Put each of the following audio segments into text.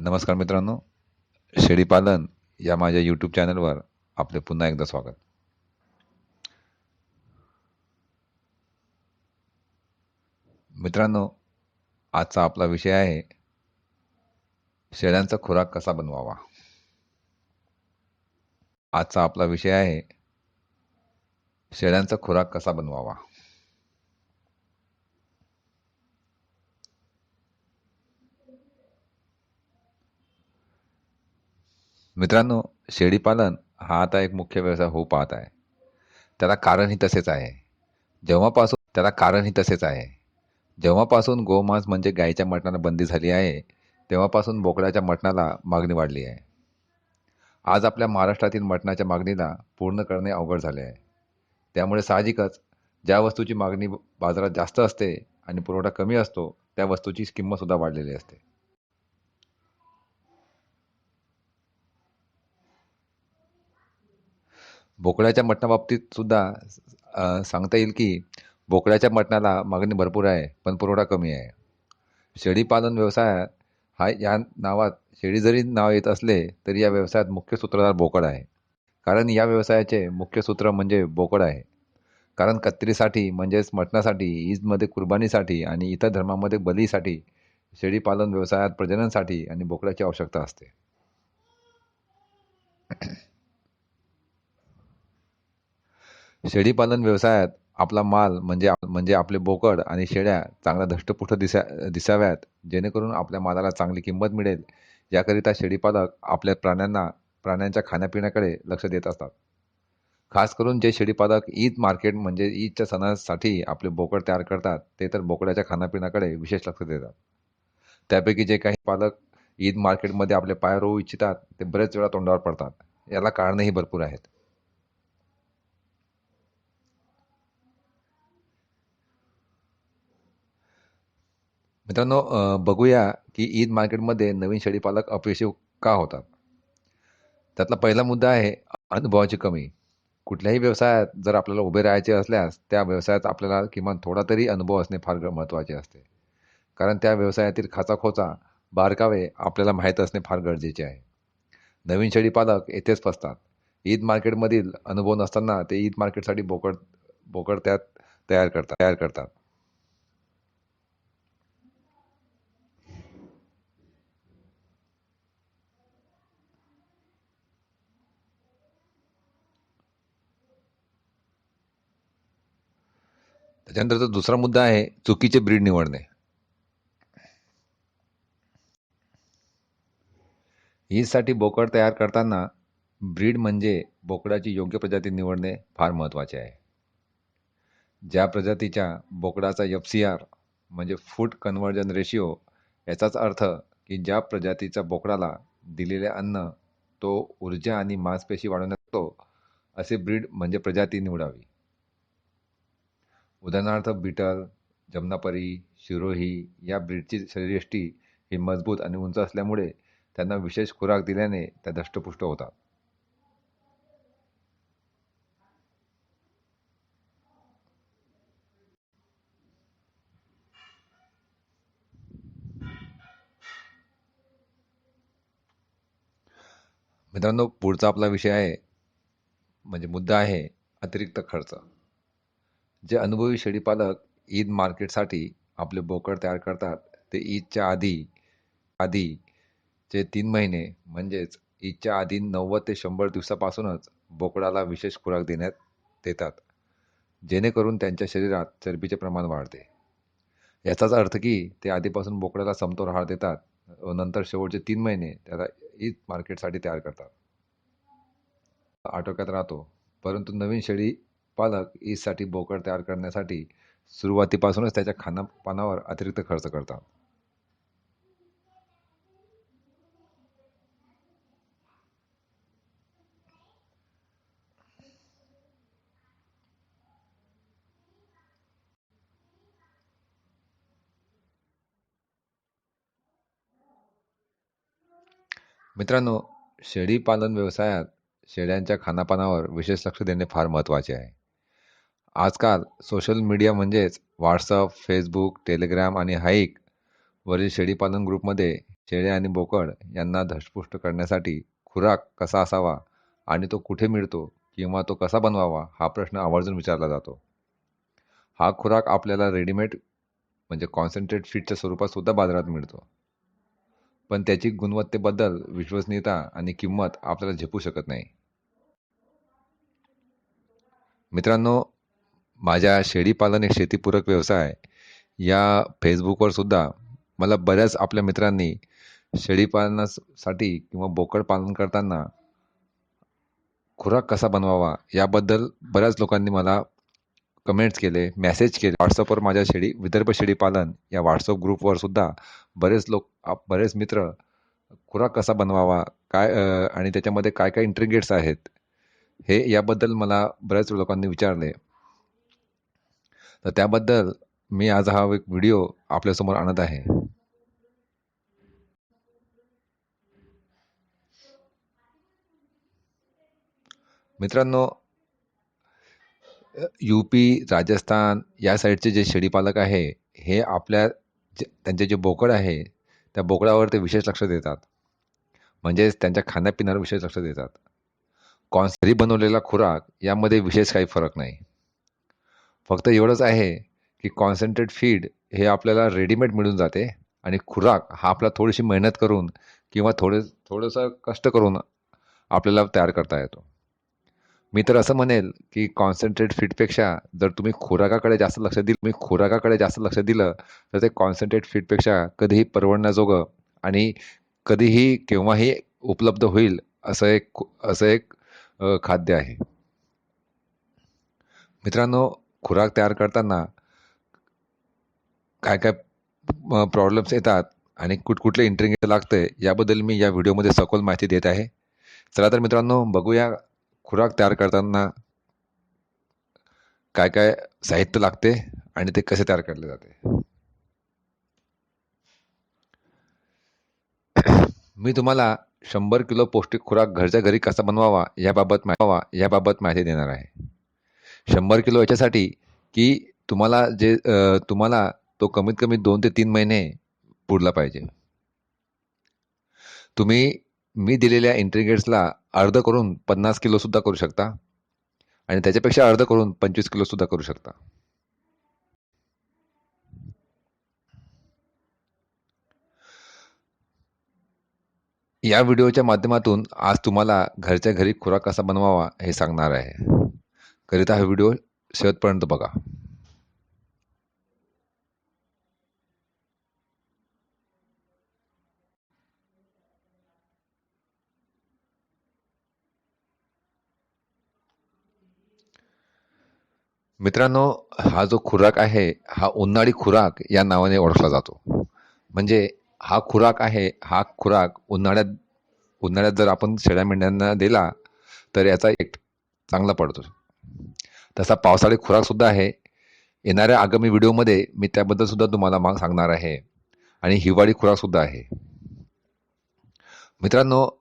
नमस्कार मित्रांनो शेळीपालन या माझ्या यूट्यूब चॅनलवर आपले पुन्हा एकदा स्वागत. मित्रांनो आजचा आपला विषय आहे शेळ्यांचा खुराक कसा बनवावा? आजचा आपला विषय आहे शेळ्यांचा खुराक कसा बनवावा? मित्रांनो शेळीपालन हा आता एक मुख्य व्यवसाय होऊ पाहत आहे. त्याला कारणही तसेच आहे. जेव्हापासून त्याला कारणही तसेच आहे. जेव्हापासून गोमांस म्हणजे गायीच्या मटणाला बंदी झाली आहे तेव्हापासून बोकड्याच्या मटणाला मागणी वाढली आहे. आज आपल्या महाराष्ट्रातील मटणाच्या मागणीला पूर्ण करणे अवघड झाले आहे. त्यामुळे साहजिकच ज्या वस्तूची मागणी बाजारात जास्त असते आणि पुरवठा कमी असतो त्या वस्तूची किंमतसुद्धा वाढलेली असते. बोकड्याच्या मटणाबाबतीत सुद्धा सांगता येईल की बोकड्याच्या मटणाला मागणी भरपूर आहे पण पुरवठा कमी आहे. शेळीपालन व्यवसायात हा या नावात शेळी जरी नाव येत असले तरी या व्यवसायात मुख्य सूत्रधार बोकड आहे. कारण या व्यवसायाचे मुख्य सूत्र म्हणजे बोकड आहे. कारण कत्रीसाठी म्हणजेच मटणासाठी ईदमध्ये कुर्बानीसाठी आणि इतर धर्मामध्ये बलीसाठी शेळीपालन व्यवसायात प्रजननासाठी आणि बोकड्याची आवश्यकता असते. शेळीपालन व्यवसायात आपला माल म्हणजे म्हणजे आपले बोकड आणि शेळ्या चांगल्या धष्टपुष्ट दिसा दिसाव्यात जेणेकरून आपल्या मालाला चांगली किंमत मिळेल याकरिता शेळीपालक आपल्या प्राण्यांना प्राण्यांच्या खाण्यापिण्याकडे लक्ष देत असतात. खास करून जे शेळीपालक ईद मार्केट म्हणजे ईदच्या सणासाठी आपले बोकड तयार करतात ते तर बोकड्याच्या खाण्यापिण्याकडे विशेष लक्ष देतात. त्यापैकी जे काही पालक ईद मार्केटमध्ये आपले पाय रोवू इच्छितात ते बरेच वेळा तोंडावर पडतात. याला कारणंही भरपूर आहेत. मित्रांनो बघूया की ईद मार्केटमध्ये नवीन शेळीपालक अपयशी का होतात? त्यातला पहिला मुद्दा आहे अनुभवाची कमी. कुठल्याही व्यवसायात जर आपल्याला उभे राहायचे असल्यास त्या व्यवसायात आपल्याला किमान थोडा तरी अनुभव असणे फार ग- महत्त्वाचे असते. कारण त्या व्यवसायातील खाचाखोचा बारकावे आपल्याला माहीत असणे फार गरजेचे आहे. नवीन शेळीपालक येथेच फसतात. ईद मार्केटमधील अनुभव नसताना ते ईद मार्केटसाठी बोकड बोकड त्यात तयार करतात तयार करतात. त्याच्यानंतर दुसरा मुद्दा आहे चुकीचे ब्रीड निवडणे. हीसाठी बोकड तयार करताना ब्रीड म्हणजे बोकडाची योग्य प्रजाती निवडणे फार महत्त्वाचे आहे. ज्या प्रजातीच्या बोकडाचा एफ सी आर म्हणजे फूड कन्व्हर्जन रेशिओ याचाच अर्थ की ज्या प्रजातीच्या बोकडाला दिलेले अन्न तो ऊर्जा आणि मांसपेशी वाढवण्यात येतो असे ब्रीड म्हणजे प्रजाती निवडावी. उदाहरणार्थ बीटल जमनापरी शिरोही या ब्रीडची शरीरयष्टी ही मजबूत आणि उंच असल्यामुळे त्यांना विशेष खुराक दिल्याने त्या दष्टपुष्ट होतात. मित्रांनो पुढचा आपला विषय आहे म्हणजे मुद्दा आहे अतिरिक्त खर्च. जे अनुभवी शेळीपालक ईद मार्केटसाठी आपले बोकड तयार करतात ते ईदच्या आधी आधी चे तीन महिने म्हणजेच ईदच्या आधी नव्वद ते शंभर दिवसापासूनच बोकडाला विशेष खुराक देण्यात देतात जेणेकरून त्यांच्या शरीरात चरबीचे प्रमाण वाढते. याचाच अर्थ की ते आधीपासून बोकडाला समतोल आहार देतात व नंतर शेवटचे तीन महिने त्याला ईद मार्केटसाठी तयार करतात. आटोक्यात राहतो परंतु नवीन शेळी पालक ईदसाठी बोकड तयार करण्यासाठी सुरुवातीपासूनच त्याच्या खानापानावर अतिरिक्त खर्च करतात. मित्रांनो शेळी पालन व्यवसायात शेळ्यांच्या खानापानावर विशेष लक्ष देणे फार महत्त्वाचे आहे. आजकाल सोशल मीडिया म्हणजेच व्हॉट्सअप फेसबुक टेलिग्राम आणि हाईक वरील शेळीपालन ग्रुपमध्ये शेळ्या आणि बोकड यांना धष्टपुष्ट करण्यासाठी खुराक कसा असावा आणि तो कुठे मिळतो किंवा तो कसा बनवावा हा प्रश्न आवर्जून विचारला जातो. हा खुराक आपल्याला रेडीमेड म्हणजे कॉन्सन्ट्रेट फीडच्या स्वरूपात सुद्धा बाजारात मिळतो. पण त्याची गुणवत्तेबद्दल विश्वसनीयता आणि किंमत आपल्याला झेपू शकत नाही. मित्रांनो माझ्या शेळीपालन एक शेतीपूरक व्यवसाय या फेसबुकवर सुद्धा मला बऱ्याच आपल्या मित्रांनी शेळीपालनासाठी किंवा बोकड पालन करताना खुराक कसा बनवावा याबद्दल बऱ्याच लोकांनी मला कमेंट्स केले मेसेज केले. व्हॉट्सअपवर माझ्या शेळी विदर्भ शेळीपालन या व्हॉट्सअप ग्रुपवर सुद्धा बरेच लोक आप बरेच मित्र खुराक कसा बनवावा काय आणि त्याच्यामध्ये काय काय इंट्रिगेट्स आहेत हे याबद्दल मला बऱ्याच लोकांनी विचारले. तर त्याबद्दल मी आज हा एक व्हिडिओ आपल्यासमोर आणत आहे. मित्रांनो यू पी राजस्थान या साईडचे जे शेळीपालक आहे हे आपल्या जे त्यांचे जे बोकड आहे त्या बोकडावर ते विशेष लक्ष देतात. म्हणजेच त्यांच्या खाण्यापिण्यावर विशेष लक्ष देतात. कॉन्सरी बनवलेला खुराक यामध्ये विशेष काही फरक नाही. फक्त एवढंच आहे की कॉन्सन्ट्रेट फीड हे आपल्याला रेडीमेड मिळून जाते आणि खुराक हा आपला थोडीशी मेहनत करून किंवा थोडे थोडंसं कष्ट करून आपल्याला तयार करता येतो. मी तर असं म्हणेल की कॉन्सन्ट्रेट फीडपेक्षा जर तुम्ही खुराकाकडे जास्त लक्ष दिलं तुम्ही खुराकाकडे जास्त लक्ष दिलं तर ते कॉन्सन्ट्रेट फीडपेक्षा कधीही परवडण्याजोगं आणि कधीही केव्हाही उपलब्ध होईल असं एक असं एक खाद्य आहे. मित्रांनो खुराक तयार करताना काय काय प्रॉब्लेम्स येतात आणि कुठ कुठले इंटरिंग लागते याबद्दल मी या व्हिडिओमध्ये सखोल माहिती देत आहे. चला तर मित्रांनो बघूया खुराक तयार करताना काय काय साहित्य लागते आणि ते कसे तयार केले जाते. मी तुम्हाला शंभर किलो पौष्टिक खुराक घरच्या घरी कसा बनवावा याबाबत याबाबत माहिती देणार आहे. शंभर किलो याच्यासाठी की तुम्हाला जे तुम्हाला तो कमीत कमी दोन ते तीन महिने पुरला पाहिजे. तुम्ही मी दिलेल्या इंट्रिगेट्सला अर्ध करून पन्नास किलोसुद्धा करू शकता आणि त्याच्यापेक्षा अर्ध करून पंचवीस किलोसुद्धा करू शकता. या व्हिडिओच्या माध्यमातून आज तुम्हाला घरच्या घरी खुराक कसा बनवावा हे सांगणार आहे. करिता हा व्हिडिओ शेवटपर्यंत बघा. मित्रांनो हा जो खुराक आहे हा उन्हाळी खुराक या नावाने ओळखला जातो. म्हणजे हा खुराक आहे हा खुराक उन्हाळ्यात उन्हाळ्यात जर आपण शेळ्या मेंढ्यांना दिला तर याचा एक चांगला पडतो. तसा पावसाळी खुराकसुद्धा आहे. येणाऱ्या आगामी व्हिडिओमध्ये मी त्याबद्दल सुद्धा तुम्हाला माग सांगणार आहे. आणि हिवाळी खुराकसुद्धा आहे. मित्रांनो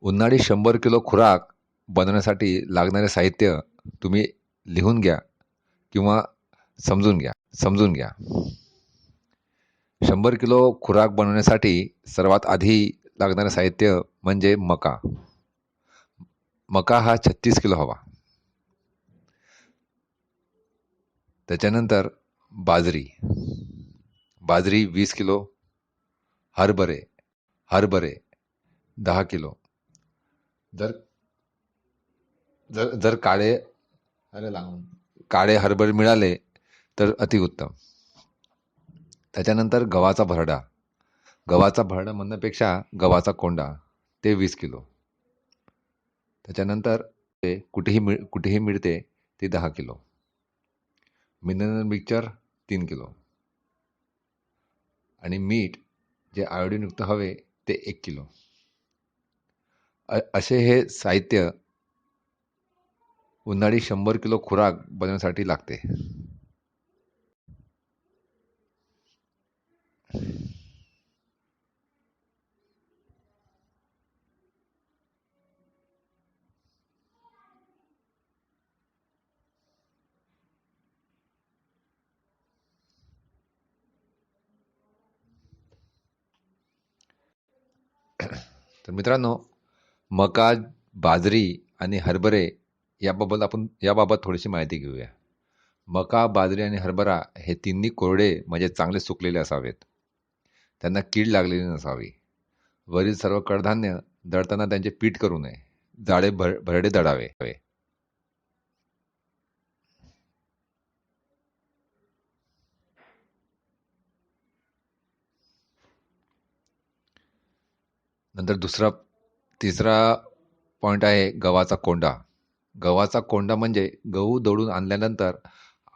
उन्हाळी शंभर किलो खुराक बनवण्यासाठी लागणारे साहित्य तुम्ही लिहून घ्या किंवा समजून घ्या समजून घ्या. शंभर किलो खुराक बनवण्यासाठी सर्वात आधी लागणारे साहित्य म्हणजे मका. मका हा छत्तीस किलो हवा. त्याच्यानंतर बाजरी. बाजरी वीस किलो हरभरे हरभरे दहा किलो. जर जर जर काळे अरे लांब काळे हरभरे मिळाले तर अतिउत्तम त्याच्यानंतर गव्हाचा भरडा. गव्हाचा भरडा म्हणण्यापेक्षा गव्हाचा कोंडा ते वीस किलो. त्याच्यानंतर ते कुठेही मिळ कुठेही मिळते ते दहा किलो. मिनरल मिक्सचर तीन किलो. आणि मीठ जे आयोडीनयुक्त हवे ते एक किलो. अ असे हे साहित्य उन्हाळी शंभर किलो खुराक बनवण्यासाठी लागते. तर मित्रांनो मका बाजरी आणि हरभरे याबाबत आपण याबाबत थोडीशी माहिती घेऊया. मका बाजरी आणि हरभरा हे तिन्ही कोरडे म्हणजे चांगले सुकलेले असावेत. त्यांना कीड लागलेली नसावी. वरील सर्व कडधान्य दळताना त्यांचे पीठ करू नये. जाडे भर भरडे दडावे. नंतर दुसरा तिसरा पॉईंट आहे गव्हाचा कोंडा. गव्हाचा कोंडा म्हणजे गहू दळून आणल्यानंतर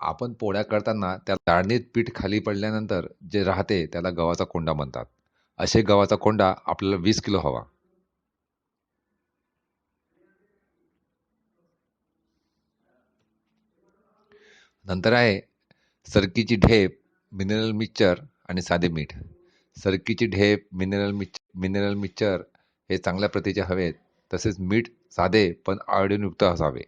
आपण पोळ्या करताना त्या चाळणीत पीठ खाली पडल्यानंतर जे राहते त्याला गव्हाचा कोंडा म्हणतात. असे गव्हाचा कोंडा आपल्याला वीस किलो हवा. नंतर आहे सरकीची ढेप मिनरल मिक्सचर आणि साधे मीठ. सरकीची ढेप मिनरल मिच मिनरल मिक्सचर हे चांगल्या प्रतीचे हवेत. तसेच मीठ साधे पण आयोडीनयुक्त असावे.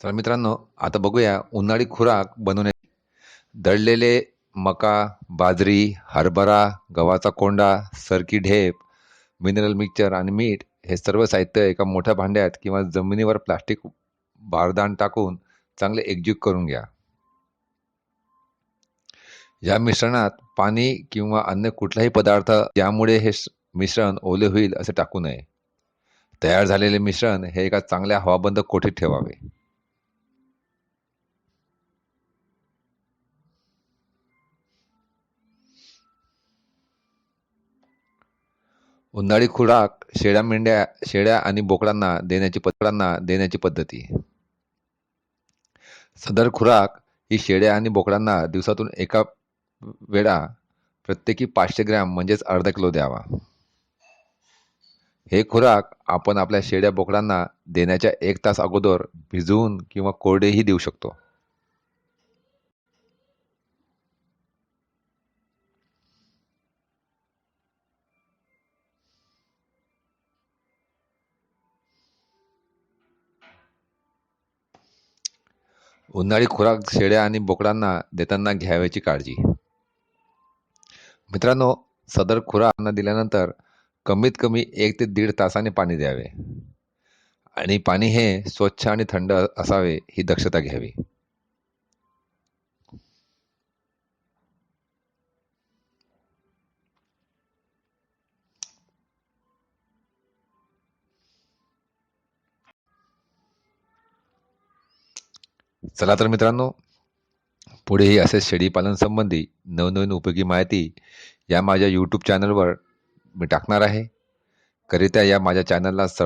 तर मित्रांनो आता बघूया उन्हाळी खुराक बनवण्या दळलेले मका बाजरी हरभरा गव्हाचा कोंडा सरकी ढेप मिनरल मिक्सचर आणि मीठ हे सर्व साहित्य एका मोठ्या भांड्यात किंवा जमिनीवर प्लास्टिक बारदान टाकून चांगले एकजीव करून घ्या. या मिश्रणात पाणी किंवा अन्य कुठलाही पदार्थ यामुळे हे मिश्रण ओले होईल असे टाकू नये. तयार झालेले मिश्रण हे एका चांगल्या हवाबंद कोठीत ठेवावे. उन्हाळी खुराक शेळ्या मेंढ्या शेळ्या आणि बोकडांना देण्याची पत्रांना देण्याची पद्धती. सदर खुराक ही शेळ्या आणि बोकडांना दिवसातून एका वेळा प्रत्येकी पाचशे ग्रॅम म्हणजेच अर्धा किलो द्यावा. हे खुराक आपण आपल्या शेळ्या बोकडांना देण्याच्या एक तास अगोदर भिजवून किंवा कोरडेही देऊ शकतो. उन्हाळी खुराक शेळ्या आणि बोकडांना देताना घ्यावयाची काळजी. मित्रांनो सदर खुराक दिल्यानंतर कमीत कमी एक ते दीड तासाने पाणी द्यावे. आणि पाणी हे स्वच्छ आणि थंड असावे ही दक्षता घ्यावी. चला तर मित्रांनो पुढेही असेच शेळीपालन संबंधी नवनवीन उपयोगी माहिती या माझ्या यूट्यूब चॅनलवर मी टाकणार आहे. करिता या माझ्या चॅनलला सब